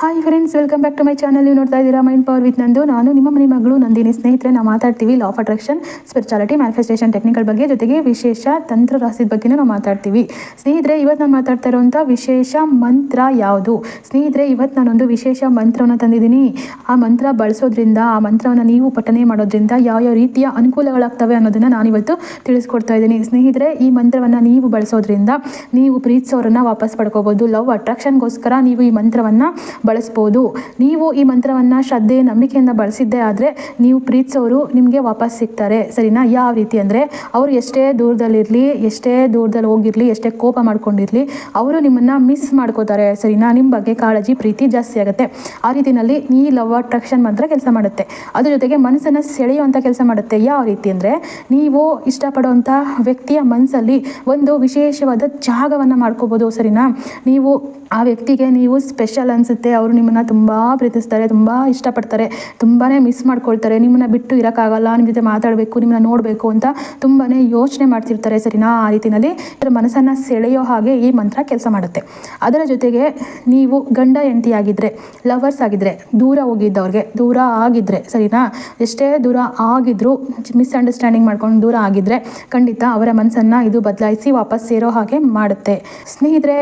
Hi friends welcome back to my channel ನೀವು ನೋಡ್ತಾ ಇದ್ದೀರಾ ಮೈಂಡ್ ಪವರ್ ವಿತ್ ನಂದು. ನಾನು ನಿಮ್ಮ ಮನೆ ಮಗಳು ನಂದಿನಿ. ಸ್ನೇಹಿತರೆ ನಾವು ಮಾತಾಡ್ತೀವಿ law of attraction spirituality manifestation technical ಬಗ್ಗೆ. ಜೊತೆಗೆ ವಿಶೇಷ ತಂತ್ರ ರಾಸಿದ ಬಗ್ಗೆ ನಾವು ಮಾತಾಡ್ತೀವಿ. ಸ್ನೇಹಿತರೆ ಇವತ್ತು ನಾನು ಮಾತಾಡ್ತಾ ಇರುವಂಥ ವಿಶೇಷ ಮಂತ್ರ ಯಾವುದು? ಸ್ನೇಹಿತರೆ ಇವತ್ತು ನಾನೊಂದು ವಿಶೇಷ ಮಂತ್ರವನ್ನು ತಂದಿದ್ದೀನಿ. ಆ ಮಂತ್ರ ಬಳಸೋದ್ರಿಂದ, ಆ ಮಂತ್ರವನ್ನು ನೀವು ಪಠನೆ ಮಾಡೋದ್ರಿಂದ ಯಾವ ಯಾವ ರೀತಿಯ ಅನುಕೂಲಗಳಾಗ್ತವೆ ಅನ್ನೋದನ್ನು ನಾನಿವತ್ತು ತಿಳಿಸ್ಕೊಡ್ತಾ ಇದ್ದೀನಿ. ಸ್ನೇಹಿತರೆ, ಈ ಮಂತ್ರವನ್ನು ನೀವು ಬಳಸೋದ್ರಿಂದ ನೀವು ಪ್ರೀತಿಸೋರನ್ನು ವಾಪಸ್ ಪಡ್ಕೋಬೋದು. ಲವ್ ಅಟ್ರಾಕ್ಷನ್ಗೋಸ್ಕರ ನೀವು ಈ ಮಂತ್ರವನ್ನು ಬಳಸ್ಬೋದು. ನೀವು ಈ ಮಂತ್ರವನ್ನು ಶ್ರದ್ಧೆ, ನಂಬಿಕೆಯಿಂದ ಬಳಸಿದ್ದೇ ಆದರೆ ನೀವು ಪ್ರೀತಿಸೋರು ನಿಮಗೆ ವಾಪಸ್ ಸಿಗ್ತಾರೆ. ಸರಿನಾ? ಯಾವ ರೀತಿ ಅಂದರೆ ಅವರು ಎಷ್ಟೇ ದೂರದಲ್ಲಿರಲಿ, ಎಷ್ಟೇ ದೂರದಲ್ಲಿ ಹೋಗಿರಲಿ, ಎಷ್ಟೇ ಕೋಪ ಮಾಡ್ಕೊಂಡಿರಲಿ, ಅವರು ನಿಮ್ಮನ್ನು ಮಿಸ್ ಮಾಡ್ಕೋತಾರೆ. ಸರಿನಾ? ನಿಮ್ಮ ಬಗ್ಗೆ ಕಾಳಜಿ, ಪ್ರೀತಿ ಜಾಸ್ತಿ ಆಗುತ್ತೆ. ಆ ರೀತಿಯಲ್ಲಿ ಈ ಲವ್ ಅಟ್ರಾಕ್ಷನ್ ಮಂತ್ರ ಕೆಲಸ ಮಾಡುತ್ತೆ. ಅದ್ರ ಜೊತೆಗೆ ಮನಸ್ಸನ್ನು ಸೆಳೆಯುವಂಥ ಕೆಲಸ ಮಾಡುತ್ತೆ. ಯಾವ ರೀತಿ ಅಂದರೆ ನೀವು ಇಷ್ಟಪಡುವಂಥ ವ್ಯಕ್ತಿಯ ಮನಸ್ಸಲ್ಲಿ ಒಂದು ವಿಶೇಷವಾದ ಜಾಗವನ್ನು ಮಾಡ್ಕೋಬೋದು. ಸರಿನಾ? ನೀವು ಆ ವ್ಯಕ್ತಿಗೆ ನೀವು ಸ್ಪೆಷಲ್ ಅನಿಸುತ್ತೆ ಅವರು ನಿಮ್ಮನ್ನು ತುಂಬ ಪ್ರೀತಿಸ್ತಾರೆ, ತುಂಬ ಇಷ್ಟಪಡ್ತಾರೆ ತುಂಬಾ ಮಿಸ್ ಮಾಡ್ಕೊಳ್ತಾರೆ. ನಿಮ್ಮನ್ನು ಬಿಟ್ಟು ಇರೋಕ್ಕಾಗಲ್ಲ ನಿಮ್ಮ ಜೊತೆ ಮಾತಾಡಬೇಕು, ನಿಮ್ಮನ್ನ ನೋಡಬೇಕು ಅಂತ ತುಂಬಾ ಯೋಚನೆ ಮಾಡ್ತಿರ್ತಾರೆ ಸರಿನಾ? ಆ ರೀತಿಯಲ್ಲಿ ಇದರ ಮನಸ್ಸನ್ನು ಸೆಳೆಯೋ ಹಾಗೆ ಈ ಮಂತ್ರ ಕೆಲಸ ಮಾಡುತ್ತೆ. ಅದರ ಜೊತೆಗೆ ನೀವು ಗಂಡ ಹೆಂಡತಿ ಆಗಿದ್ದರೆ ಲವರ್ಸ್ ಆಗಿದ್ದರೆ ದೂರ ಹೋಗಿದ್ದವ್ರಿಗೆ, ದೂರ ಆಗಿದ್ದರೆ ಸರಿನಾ? ಎಷ್ಟೇ ದೂರ ಆಗಿದ್ದರೂ ಮಿಸ್ಅಂಡರ್ಸ್ಟ್ಯಾಂಡಿಂಗ್ ಮಾಡ್ಕೊಂಡು ದೂರ ಆಗಿದ್ದರೆ ಖಂಡಿತ ಅವರ ಮನಸ್ಸನ್ನು ಇದು ಬದಲಾಯಿಸಿ ವಾಪಸ್ ಸೇರೋ ಹಾಗೆ ಮಾಡುತ್ತೆ. ಸ್ನೇಹಿತರೆ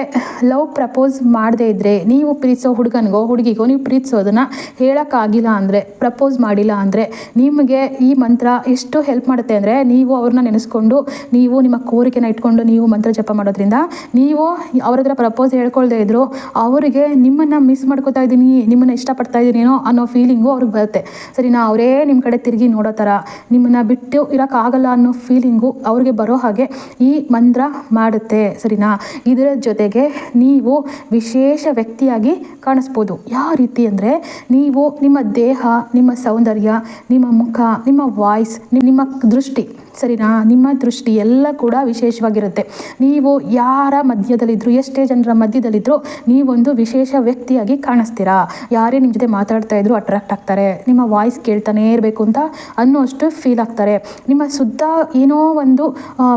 ಲವ್ ಪ್ರಪೋಸ್ ಮಾಡದೇ ಇದ್ದರೆ ನೀವು ಪ್ರೀತಿಸೋ ಹುಡುಗನಿಗೋ ಹುಡುಗಿಗೋ ನೀವು ಪ್ರೀತಿಸೋದನ್ನ ಹೇಳೋಕ್ಕಾಗಿಲ್ಲ ಅಂದರೆ, ಪ್ರಪೋಸ್ ಮಾಡಿಲ್ಲ ಅಂದರೆ ನಿಮಗೆ ಈ ಮಂತ್ರ ಎಷ್ಟು ಹೆಲ್ಪ್ ಮಾಡುತ್ತೆ ಅಂದರೆ ನೀವು ಅವ್ರನ್ನ ನೆನೆಸ್ಕೊಂಡು ನೀವು ನಿಮ್ಮ ಕೋರಿಕೆನ ಇಟ್ಕೊಂಡು ನೀವು ಮಂತ್ರ ಜಪ ಮಾಡೋದ್ರಿಂದ ನೀವು ಅವ್ರ ಹತ್ರ ಪ್ರಪೋಸ್ ಹೇಳ್ಕೊಳ್ದೇ ಇದ್ರು ಅವರಿಗೆ ನಿಮ್ಮನ್ನು ಮಿಸ್ ಮಾಡ್ಕೋತಾ ಇದ್ದೀನಿ, ನಿಮ್ಮನ್ನು ಇಷ್ಟಪಡ್ತಾ ಇದ್ದೀನೇನೋ ಅನ್ನೋ ಫೀಲಿಂಗು ಅವ್ರಿಗೆ ಬರುತ್ತೆ. ಸರಿನಾ? ಅವರೇ ನಿಮ್ಮ ಕಡೆ ತಿರುಗಿ ನೋಡೋ ಥರ ನಿಮ್ಮನ್ನು ಬಿಟ್ಟು ಇರೋಕ್ಕಾಗಲ್ಲ ಅನ್ನೋ ಫೀಲಿಂಗು ಅವ್ರಿಗೆ ಬರೋ ಹಾಗೆ ಈ ಮಂತ್ರ ಮಾಡುತ್ತೆ. ಸರಿನಾ? ಇದರ ಜೊತೆಗೆ ನೀವು ವಿಶೇಷ ವ್ಯಕ್ತಿಯಾಗಿ ಕಾಣಿಸ್ಬೋದು. ಯಾವ ರೀತಿ ಅಂದರೆ ನೀವು ನಿಮ್ಮ ದೇಹ, ನಿಮ್ಮ ಸೌಂದರ್ಯ, ನಿಮ್ಮ ಮುಖ, ನಿಮ್ಮ ವಾಯ್ಸ್ ನಿಮ್ಮ ದೃಷ್ಟಿ, ಸರಿನಾ? ನಿಮ್ಮ ದೃಷ್ಟಿ ಎಲ್ಲ ಕೂಡ ವಿಶೇಷವಾಗಿರುತ್ತೆ. ನೀವು ಯಾರ ಮಧ್ಯದಲ್ಲಿದ್ದರೂ ಎಷ್ಟೇ ಜನರ ಮಧ್ಯದಲ್ಲಿದ್ದರೂ ನೀವೊಂದು ವಿಶೇಷ ವ್ಯಕ್ತಿಯಾಗಿ ಕಾಣಿಸ್ತೀರಾ? ಯಾರೇ ನಿಮ್ಮ ಜೊತೆ ಮಾತಾಡ್ತಾ ಇದ್ರು ಅಟ್ರಾಕ್ಟ್ ಆಗ್ತಾರೆ. ನಿಮ್ಮ ವಾಯ್ಸ್ ಕೇಳ್ತಾನೇ ಇರಬೇಕು ಅಂತ ಅನ್ನೋಷ್ಟು ಫೀಲ್ ಆಗ್ತಾರೆ. ನಿಮ್ಮ ಸುದ್ದ ಏನೋ ಒಂದು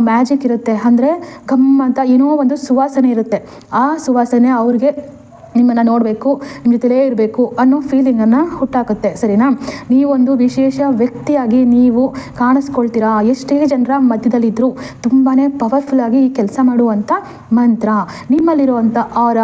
ಮ್ಯಾಜಿಕ್ ಇರುತ್ತೆ. ಅಂದರೆ ಘಮ್ ಅಂತ ಏನೋ ಒಂದು ಸುವಾಸನೆ ಇರುತ್ತೆ. ಆ ಸುವಾಸನೆ ಅವ್ರಿಗೆ ನಿಮ್ಮನ್ನು ನೋಡಬೇಕು ನಿಮ್ಮ ಜೊತೆಲೇ ಇರಬೇಕು ಅನ್ನೋ ಫೀಲಿಂಗನ್ನು ಹುಟ್ಟಾಕುತ್ತೆ, ಸರಿನಾ? ನೀವೊಂದು ವಿಶೇಷ ವ್ಯಕ್ತಿಯಾಗಿ ನೀವು ಕಾಣಿಸ್ಕೊಳ್ತೀರಾ? ಎಷ್ಟೇ ಜನರ ಮಧ್ಯದಲ್ಲಿದ್ದರೂ ತುಂಬಾ ಪವರ್ಫುಲ್ಲಾಗಿ ಈ ಕೆಲಸ ಮಾಡುವಂಥ ಮಂತ್ರ ನಿಮ್ಮಲ್ಲಿರುವಂಥ ಆರ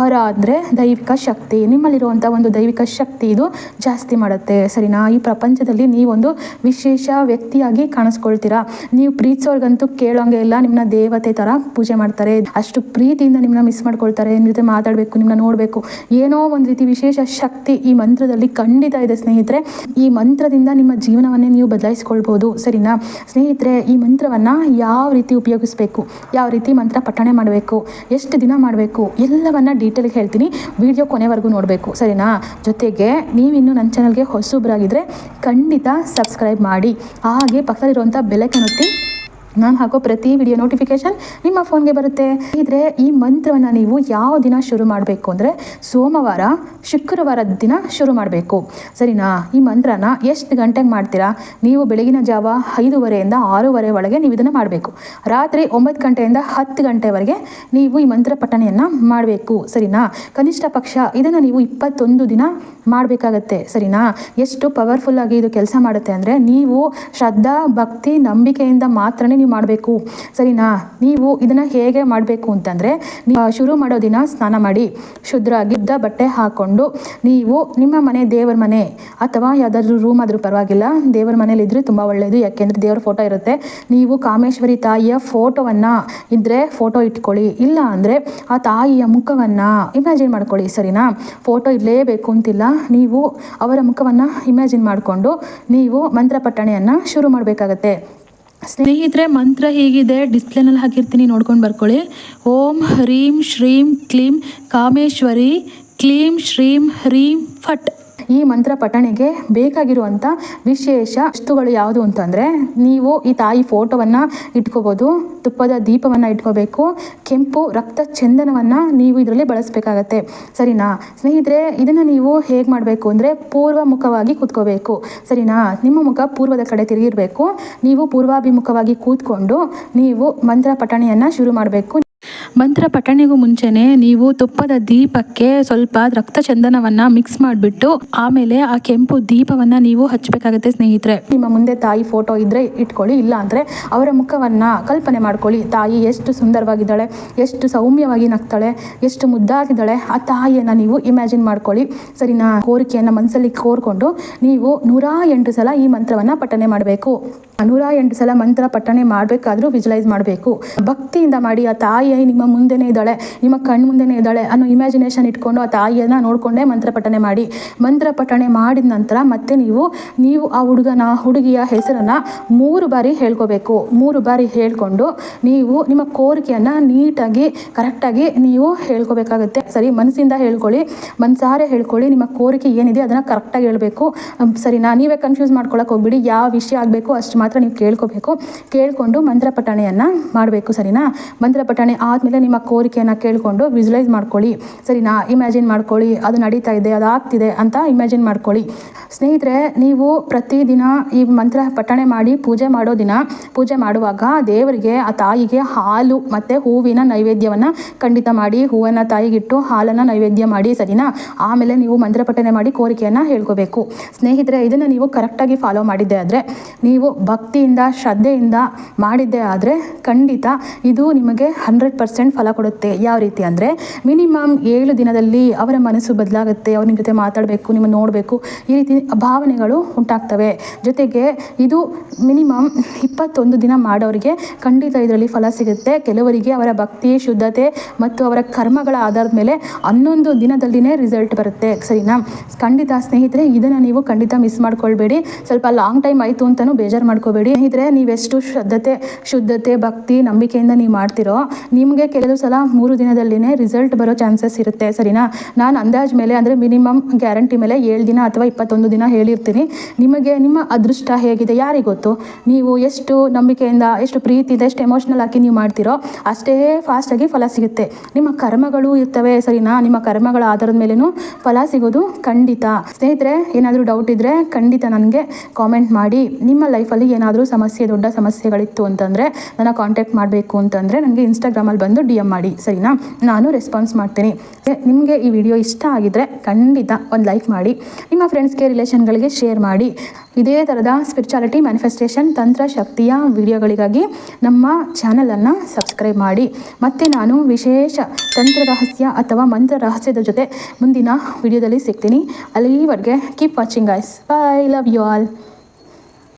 ಆರ ಅಂದರೆ ದೈವಿಕ ಶಕ್ತಿ ನಿಮ್ಮಲ್ಲಿರುವಂಥ ಒಂದು ದೈವಿಕ ಶಕ್ತಿ ಇದು ಜಾಸ್ತಿ ಮಾಡುತ್ತೆ, ಸರಿನಾ? ಈ ಪ್ರಪಂಚದಲ್ಲಿ ನೀವೊಂದು ವಿಶೇಷ ವ್ಯಕ್ತಿಯಾಗಿ ಕಾಣಿಸ್ಕೊಳ್ತೀರಾ? ನೀವು ಪ್ರೀತಿಸೋರ್ಗಂತೂ ಕೇಳೋಂಗೆ ಇಲ್ಲ, ನಿಮ್ಮನ್ನ ದೇವತೆ ಥರ ಪೂಜೆ ಮಾಡ್ತಾರೆ, ಅಷ್ಟು ಪ್ರೀತಿಯಿಂದ ನಿಮ್ಮನ್ನ ಮಿಸ್ ಮಾಡ್ಕೊಳ್ತಾರೆ ನಿಮ್ಮ ಜೊತೆ ಮಾತಾಡಬೇಕು, ನಿಮ್ಮನ್ನ ನೋಡಬೇಕು. ಏನೋ ಒಂದು ರೀತಿ ವಿಶೇಷ ಶಕ್ತಿ ಈ ಮಂತ್ರದಲ್ಲಿ ಖಂಡಿತ ಇದೆ ಸ್ನೇಹಿತರೆ. ಈ ಮಂತ್ರದಿಂದ ನಿಮ್ಮ ಜೀವನವನ್ನೇ ನೀವು ಬದಲಾಯಿಸ್ಕೊಳ್ಬೋದು. ಸರಿನಾ? ಸ್ನೇಹಿತರೆ, ಈ ಮಂತ್ರವನ್ನು ಯಾವ ರೀತಿ ಉಪಯೋಗಿಸಬೇಕು? ಯಾವ ರೀತಿ ಮಂತ್ರ ಪಠಣೆ ಮಾಡಬೇಕು? ಎಷ್ಟು ದಿನ ಮಾಡಬೇಕು? ಎಲ್ಲವನ್ನು ಡೀಟೇಲ್ಗೆ ಹೇಳ್ತೀನಿ. ವಿಡಿಯೋ ಕೊನೆವರೆಗೂ ನೋಡಬೇಕು. ಸರಿನಾ? ಜೊತೆಗೆ ನೀವಿನ್ನು ನನ್ನ ಚಾನಲ್ಗೆ ಹೊಸಬ್ರಾಗಿದ್ದರೆ ಖಂಡಿತ ಸಬ್ಸ್ಕ್ರೈಬ್ ಮಾಡಿ. ಹಾಗೆ ಪಕ್ಕದಲ್ಲಿರುವಂಥ ಬೆಲೆ ಒತ್ತಿ ನಾನು ಹಾಕೋ ಪ್ರತಿ ವಿಡಿಯೋ ನೋಟಿಫಿಕೇಶನ್ ನಿಮ್ಮ ಫೋನ್ಗೆ ಬರುತ್ತೆ. ಇದ್ರೆ ಈ ಮಂತ್ರವನ್ನು ನೀವು ಯಾವ ದಿನ ಶುರು ಮಾಡಬೇಕು ಅಂದರೆ ಸೋಮವಾರ ಶುಕ್ರವಾರದ ದಿನ ಶುರು ಮಾಡಬೇಕು. ಸರಿನಾ? ಈ ಮಂತ್ರನ ಎಷ್ಟು ಗಂಟೆಗೆ ಮಾಡ್ತೀರಾ? ನೀವು ಬೆಳಗಿನ ಜಾವ ಐದೂವರೆಯಿಂದ ಆರೂವರೆ ಒಳಗೆ ನೀವು ಇದನ್ನು ಮಾಡಬೇಕು. ರಾತ್ರಿ ಒಂಬತ್ತು ಗಂಟೆಯಿಂದ ಹತ್ತು ಗಂಟೆವರೆಗೆ ನೀವು ಈ ಮಂತ್ರ ಪಠಣೆಯನ್ನು ಮಾಡಬೇಕು. ಸರಿನಾ? ಕನಿಷ್ಠ ಪಕ್ಷ ಇದನ್ನು ನೀವು ಇಪ್ಪತ್ತೊಂದು ದಿನ ಮಾಡಬೇಕಾಗತ್ತೆ. ಸರಿನಾ? ಎಷ್ಟು ಪವರ್ಫುಲ್ಲಾಗಿ ಇದು ಕೆಲಸ ಮಾಡುತ್ತೆ ಅಂದರೆ ನೀವು ಶ್ರದ್ಧಾ, ಭಕ್ತಿ, ನಂಬಿಕೆಯಿಂದ ಮಾತ್ರನೇ ನೀವು ಮಾಡಬೇಕು. ಸರಿನಾ? ನೀವು ಇದನ್ನು ಹೇಗೆ ಮಾಡಬೇಕು ಅಂತಂದರೆ ಶುರು ಮಾಡೋ ದಿನ ಸ್ನಾನ ಮಾಡಿ ಶುದ್ಧರಾಗಿದ್ದ ಬಟ್ಟೆ ಹಾಕ್ಕೊಂಡು ನೀವು ನಿಮ್ಮ ಮನೆ ದೇವರ ಮನೆ ಅಥವಾ ಯಾವುದಾದ್ರೂ ರೂಮ್ ಆದರೂ ಪರವಾಗಿಲ್ಲ, ದೇವರ ಮನೇಲಿ ಇದ್ದರೆ ತುಂಬ ಒಳ್ಳೆಯದು ಯಾಕೆಂದರೆ ದೇವರ ಫೋಟೋ ಇರುತ್ತೆ. ನೀವು ಕಾಮೇಶ್ವರಿ ತಾಯಿಯ ಫೋಟೋವನ್ನು ಇದ್ದರೆ ಫೋಟೋ ಇಟ್ಕೊಳ್ಳಿ. ಇಲ್ಲ ಅಂದರೆ ಆ ತಾಯಿಯ ಮುಖವನ್ನು ಇಮ್ಯಾಜಿನ್ ಮಾಡ್ಕೊಳ್ಳಿ. ಸರಿನಾ? ಫೋಟೋ ಇರಲೇಬೇಕು ಅಂತಿಲ್ಲ. ನೀವು ಅವರ ಮುಖವನ್ನು ಇಮ್ಯಾಜಿನ್ ಮಾಡಿಕೊಂಡು, ನೀವು ಮಂತ್ರ ಪಠಣೆಯನ್ನು ಶುರು ಮಾಡಬೇಕಾಗತ್ತೆ. ಸ್ನೇಹಿತರೆ, ಮಂತ್ರ ಹೀಗಿದೆ. ಡಿಸ್ಪ್ಲೇನಲ್ಲಿ ಹಾಕಿರ್ತೀನಿ, ನೋಡ್ಕೊಂಡು ಬರ್ಕೊಳ್ಳಿ. ಓಂ ಹ್ರೀಂ ಶ್ರೀಂ ಕ್ಲೀಂ ಕಾಮೇಶ್ವರಿ, ಕ್ಲೀಂ ಶ್ರೀಂ ಹ್ರೀಂ ಫಟ್. ಈ ಮಂತ್ರ ಪಠಣೆಗೆ ಬೇಕಾಗಿರುವಂಥ ವಿಶೇಷ ವಸ್ತುಗಳು ಯಾವುದು ಅಂತಂದರೆ, ನೀವು ಈ ತಾಯಿ ಫೋಟೋವನ್ನು ಇಟ್ಕೋಬೋದು, ತುಪ್ಪದ ದೀಪವನ್ನು ಇಟ್ಕೋಬೇಕು, ಕೆಂಪು ರಕ್ತ ಚಂದನವನ್ನು ನೀವು ಇದರಲ್ಲಿ ಬಳಸಬೇಕಾಗತ್ತೆ. ಸರಿನಾ? ಸ್ನೇಹಿತರೆ, ಇದನ್ನು ನೀವು ಹೇಗೆ ಮಾಡಬೇಕು ಅಂದರೆ ಪೂರ್ವ ಮುಖವಾಗಿ ಕೂತ್ಕೋಬೇಕು. ಸರಿನಾ? ನಿಮ್ಮ ಮುಖ ಪೂರ್ವದ ಕಡೆ ತಿರುಗಿರಬೇಕು. ನೀವು ಪೂರ್ವಾಭಿಮುಖವಾಗಿ ಕೂತ್ಕೊಂಡು ನೀವು ಮಂತ್ರ ಪಠಣೆಯನ್ನು ಶುರು ಮಾಡಬೇಕು. ಮಂತ್ರ ಪಠಣೆಗೂ ಮುಂಚೆನೆ ನೀವು ತುಪ್ಪದ ದೀಪಕ್ಕೆ ಸ್ವಲ್ಪ ರಕ್ತ ಚಂದನವನ್ನ ಮಿಕ್ಸ್ ಮಾಡಿಬಿಟ್ಟು ಆಮೇಲೆ ಆ ಕೆಂಪು ದೀಪವನ್ನ ನೀವು ಹಚ್ಚಬೇಕಾಗುತ್ತೆ ಸ್ನೇಹಿತರೆ. ನಿಮ್ಮ ಮುಂದೆ ತಾಯಿ ಫೋಟೋ ಇದ್ರೆ ಇಟ್ಕೊಳ್ಳಿ, ಇಲ್ಲ ಅಂದ್ರೆ ಅವರ ಮುಖವನ್ನ ಕಲ್ಪನೆ ಮಾಡ್ಕೊಳ್ಳಿ. ತಾಯಿ ಎಷ್ಟು ಸುಂದರವಾಗಿದ್ದಾಳೆ, ಎಷ್ಟು ಸೌಮ್ಯವಾಗಿ ನಗ್ತಾಳೆ, ಎಷ್ಟು ಮುದ್ದಾಗಿದ್ದಾಳೆ, ಆ ತಾಯಿಯನ್ನ ನೀವು ಇಮ್ಯಾಜಿನ್ ಮಾಡ್ಕೊಳ್ಳಿ. ಸರಿನಾ? ಕೋರಿಕೆಯನ್ನ ಮನಸ್ಸಲ್ಲಿ ಕೋರ್ಕೊಂಡು ನೀವು ನೂರ ಎಂಟು ಸಲ ಈ ಮಂತ್ರವನ್ನ ಪಠನೆ ಮಾಡಬೇಕು. ನೂರ ಎಂಟು ಸಲ ಮಂತ್ರ ಪಠಣೆ ಮಾಡಬೇಕಾದ್ರೂ ವಿಜುಲೈಸ್ ಮಾಡಬೇಕು. ಭಕ್ತಿಯಿಂದ ಮಾಡಿ, ಆ ತಾಯಿ ನಿಮ್ಮ ಮುಂದೆನೇ ಇದ್ದಾಳೆ, ನಿಮ್ಮ ಕಣ್ಣು ಮುಂದೆನೇ ಇದ್ದಾಳೆ ಅನ್ನೋ ಇಮ್ಯಾಜಿನೇಷನ್ ಇಟ್ಕೊಂಡು ಆ ತಾಯಿಯನ್ನು ನೋಡಿಕೊಂಡೇ ಮಂತ್ರ ಪಠಣೆ ಮಾಡಿ. ಮಂತ್ರ ಪಠಣೆ ಮಾಡಿದ ನಂತರ ಮತ್ತೆ ನೀವು ನೀವು ಆ ಹುಡುಗನ, ಹುಡುಗಿಯ ಹೆಸರನ್ನು ಮೂರು ಬಾರಿ ಹೇಳ್ಕೋಬೇಕು. ಮೂರು ಬಾರಿ ಹೇಳ್ಕೊಂಡು ನೀವು ನಿಮ್ಮ ಕೋರಿಕೆಯನ್ನು ನೀಟಾಗಿ, ಕರೆಕ್ಟಾಗಿ ನೀವು ಹೇಳ್ಕೋಬೇಕಾಗುತ್ತೆ. ಸರಿ, ಮನಸ್ಸಿಂದ ಹೇಳ್ಕೊಳ್ಳಿ. ಮನಸಾರೆ ಹೇಳ್ಕೊಳ್ಳಿ ನಿಮ್ಮ ಕೋರಿಕೆ ಏನಿದೆ ಅದನ್ನು ಕರೆಕ್ಟಾಗಿ ಹೇಳಬೇಕು. ಸರಿನಾ? ನೀವೇ ಕನ್ಫ್ಯೂಸ್ ಮಾಡ್ಕೊಳಕ್ಕೆ ಹೋಗ್ಬಿಡಿ. ಯಾವ ವಿಷಯ ಆಗಬೇಕು ಅಷ್ಟು ಮಾತ್ರ ನೀವು ಕೇಳ್ಕೋಬೇಕು. ಕೇಳಿಕೊಂಡು ಮಂತ್ರ ಪಠಣೆಯನ್ನು ಮಾಡಬೇಕು ಸರಿನಾ? ಮಂತ್ರ ಪಠಣೆ ಆದಮೇಲೆ ನಿಮ್ಮ ಕೋರಿಕೆಯನ್ನು ಕೇಳಿಕೊಂಡು ವಿಜುಲೈಸ್ ಮಾಡ್ಕೊಳ್ಳಿ. ಸರಿನಾ? ಇಮ್ಯಾಜಿನ್ ಮಾಡ್ಕೊಳ್ಳಿ. ಅದು ನಡೀತಾ ಇದೆ, ಅದು ಆಗ್ತಿದೆ ಅಂತ ಇಮ್ಯಾಜಿನ್ ಮಾಡ್ಕೊಳ್ಳಿ. ಸ್ನೇಹಿತರೆ, ನೀವು ಪ್ರತಿದಿನ ಈ ಮಂತ್ರ ಪಠಣೆ ಮಾಡಿ ಪೂಜೆ ಮಾಡೋ ದಿನ, ಪೂಜೆ ಮಾಡುವಾಗ ದೇವರಿಗೆ, ಆ ತಾಯಿಗೆ ಹಾಲು ಮತ್ತು ಹೂವಿನ ನೈವೇದ್ಯವನ್ನು ಖಂಡಿತ ಮಾಡಿ, ಹೂವನ್ನು ತಾಯಿಗಿಟ್ಟು ಹಾಲನ್ನು ನೈವೇದ್ಯ ಮಾಡಿ, ಸರಿನಾ? ಆಮೇಲೆ ನೀವು ಮಂತ್ರ ಪಠಣೆ ಮಾಡಿ ಕೋರಿಕೆಯನ್ನು ಹೇಳ್ಕೋಬೇಕು. ಸ್ನೇಹಿತರೆ, ಇದನ್ನು ನೀವು ಕರೆಕ್ಟಾಗಿ ಫಾಲೋ ಮಾಡಿದ್ದೆ ಆದರೆ, ನೀವು ಭಕ್ತಿಯಿಂದ, ಶ್ರದ್ಧೆಯಿಂದ ಮಾಡಿದ್ದೆ ಆದರೆ ಖಂಡಿತ ಇದು ನಿಮಗೆ ಹಂಡ್ರೆಡ್ ಪರ್ಸೆಂಟ್ ಫಲ ಕೊಡುತ್ತೆ. ಯಾವ ರೀತಿ ಅಂದರೆ ಮಿನಿಮಮ್ ಏಳು ದಿನದಲ್ಲಿ ಅವರ ಮನಸ್ಸು ಬದಲಾಗುತ್ತೆ, ಅವ್ರ ನಿಮ್ಮ ಜೊತೆ ಮಾತಾಡಬೇಕು, ನಿಮ್ಮನ್ನು ನೋಡಬೇಕು, ಈ ರೀತಿ ಭಾವನೆಗಳು ಉಂಟಾಗ್ತವೆ. ಜೊತೆಗೆ ಇದು ಮಿನಿಮಮ್ ಇಪ್ಪತ್ತೊಂದು ದಿನ ಮಾಡೋರಿಗೆ ಖಂಡಿತ ಇದರಲ್ಲಿ ಫಲ ಸಿಗುತ್ತೆ. ಕೆಲವರಿಗೆ ಅವರ ಭಕ್ತಿ, ಶುದ್ಧತೆ ಮತ್ತು ಅವರ ಕರ್ಮಗಳ ಆಧಾರದ ಮೇಲೆ ಹನ್ನೊಂದು ದಿನದಲ್ಲಿನೇ ರಿಸಲ್ಟ್ ಬರುತ್ತೆ. ಸರಿನಾ? ಖಂಡಿತ ಸ್ನೇಹಿತರೆ, ಇದನ್ನು ನೀವು ಖಂಡಿತ ಮಿಸ್ ಮಾಡ್ಕೊಳ್ಬೇಡಿ. ಸ್ವಲ್ಪ ಲಾಂಗ್ ಟೈಮ್ ಆಯಿತು ಅಂತಲೂ ಬೇಜಾರು ಮಾಡ್ಕೋಬೇಡಿ ಇದ್ರೆ ನೀವೆಷ್ಟು ಶ್ರದ್ಧತೆ ಶುದ್ಧತೆ, ಭಕ್ತಿ, ನಂಬಿಕೆಯಿಂದ ನೀವು ಮಾಡ್ತಿರೋ, ನಿಮಗೆ ಕೆಲವು ಸಲ ಮೂರು ದಿನದಲ್ಲಿನೇ ರಿಸಲ್ಟ್ ಬರೋ ಚಾನ್ಸಸ್ ಇರುತ್ತೆ. ಸರಿನಾ? ನಾನು ಅಂದಾಜ್ ಮೇಲೆ, ಅಂದರೆ ಮಿನಿಮಮ್ ಗ್ಯಾರಂಟಿ ಮೇಲೆ ಏಳು ದಿನ ಅಥವಾ ಇಪ್ಪತ್ತೊಂದು ದಿನ ಹೇಳಿರ್ತೀನಿ. ನಿಮಗೆ ನಿಮ್ಮ ಅದೃಷ್ಟ ಹೇಗಿದೆ, ಯಾರಿಗೆ ಗೊತ್ತು? ನೀವು ಎಷ್ಟು ನಂಬಿಕೆಯಿಂದ, ಎಷ್ಟು ಪ್ರೀತಿಯಿಂದ, ಎಷ್ಟು ಎಮೋಷ್ನಲ್ ಆಗಿ ನೀವು ಮಾಡ್ತಿರೋ, ಅಷ್ಟೇ ಫಾಸ್ಟಾಗಿ ಫಲ ಸಿಗುತ್ತೆ. ನಿಮ್ಮ ಕರ್ಮಗಳು ಇರ್ತವೆ, ಸರಿನಾ? ನಿಮ್ಮ ಕರ್ಮಗಳ ಆಧಾರದ ಮೇಲೇನು ಫಲ ಸಿಗೋದು ಖಂಡಿತ. ಸ್ನೇಹಿತರೆ, ಏನಾದರೂ ಡೌಟ್ ಇದ್ದರೆ ಖಂಡಿತ ನನಗೆ ಕಾಮೆಂಟ್ ಮಾಡಿ. ನಿಮ್ಮ ಲೈಫಲ್ಲಿ ಏನಾದರೂ ಸಮಸ್ಯೆ, ದೊಡ್ಡ ಸಮಸ್ಯೆಗಳಿತ್ತು ಅಂತಂದರೆ ನನ್ನ ಕಾಂಟ್ಯಾಕ್ಟ್ ಮಾಡಬೇಕು ಅಂತಂದರೆ ನನಗೆ ಇನ್ಸ್ಟಾಗ್ರಾಮಲ್ಲಿ ಬಂದು ಡಿ ಎಂ ಮಾಡಿ, ಸರಿನಾ? ನಾನು ರೆಸ್ಪಾನ್ಸ್ ಮಾಡ್ತೀನಿ. ನಿಮಗೆ ಈ ವಿಡಿಯೋ ಇಷ್ಟ ಆಗಿದ್ದರೆ ಖಂಡಿತ ಒಂದು ಲೈಕ್ ಮಾಡಿ, ನಿಮ್ಮ ಫ್ರೆಂಡ್ಸ್ಗೆ ರಿಲೇಷನ್ಗಳಿಗೆ ಶೇರ್ ಮಾಡಿ. ಇದೇ ಥರದ ಸ್ಪಿರಿಚುಯಾಲಿಟಿ ಮ್ಯಾನಿಫೆಸ್ಟೇಷನ್ ತಂತ್ರ ಶಕ್ತಿಯ ವಿಡಿಯೋಗಳಿಗಾಗಿ ನಮ್ಮ ಚಾನಲನ್ನು ಸಬ್ಸ್ಕ್ರೈಬ್ ಮಾಡಿ. ಮತ್ತು ನಾನು ವಿಶೇಷ ತಂತ್ರ ರಹಸ್ಯ ಅಥವಾ ಮಂತ್ರ ರಹಸ್ಯದ ಜೊತೆ ಮುಂದಿನ ವಿಡಿಯೋದಲ್ಲಿ ಸಿಗ್ತೀನಿ. ಅಲ್ಲಿವರೆಗೆ ಕೀಪ್ ವಾಚಿಂಗ್ ಐಸ್ ಐ ಲವ್ ಯು ಆಲ್